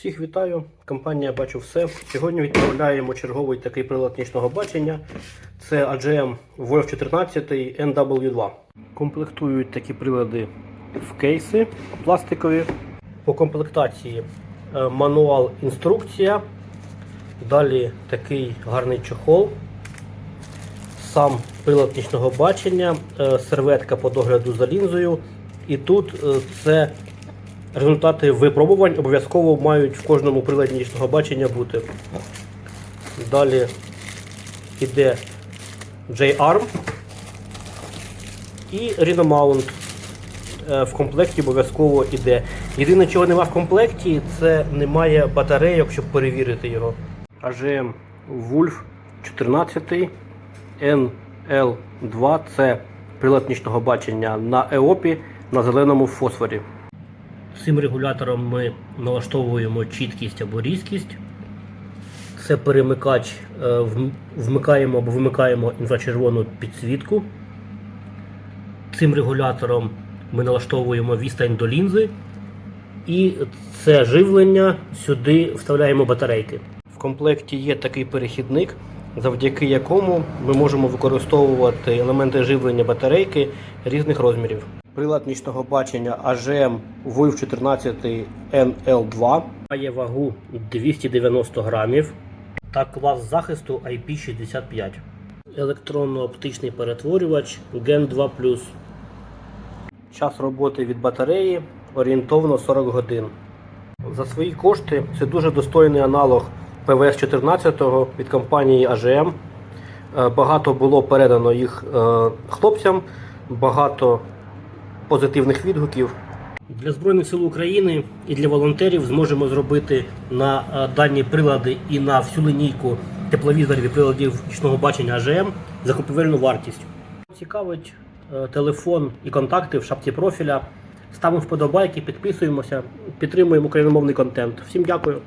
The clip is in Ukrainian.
Всіх вітаю. Компанія Бачу все. Сьогодні відправляємо черговий такий прилад нічного бачення. Це AGM Wolf 14 NW2. Комплектують такі прилади в кейси пластикові. По комплектації е, мануал інструкція. Далі такий гарний чохол. Сам прилад нічного бачення, е, серветка по догляду за лінзою. І тут е, це результати випробувань обов'язково мають в кожному приладі нічного бачення бути. Далі йде J-Arm і Rhino Mount. Е, В комплекті обов'язково йде. Єдине, чого немає в комплекті, це немає батарейок, щоб перевірити його. AGM Wolf 14 NL2 це прилад нічного бачення на EOP на зеленому фосфорі. Цим регулятором ми налаштовуємо чіткість або різкість. Це перемикач, е, вмикаємо або вимикаємо інфрачервону підсвітку. Цим регулятором ми налаштовуємо відстань до лінзи. І це живлення сюди вставляємо батарейки. В комплекті є такий перехідник, завдяки якому ми можемо використовувати елементи живлення батарейки різних розмірів. Прилад нічного бачення AGM Wolf 14 NL2 має вагу 290 грамів та клас захисту IP65. Електронно-оптичний перетворювач Gen 2 Час роботи від батареї орієнтовно 40 годин. За свої кошти це дуже достойний аналог ПВС 14 від компанії AGM. Е, Багато було передано їх е, хлопцям, багато позитивних відгуків. Для Збройних сил України і для волонтерів зможемо зробити на е, дані прилади і на всю лінійку тепловізорів і приладів нічного бачення AGM закупівельну вартість. Цікавить е, телефон і контакти в шапці профіля. Ставимо вподобайки, підписуємося, підтримуємо україномовний контент. Всім дякую.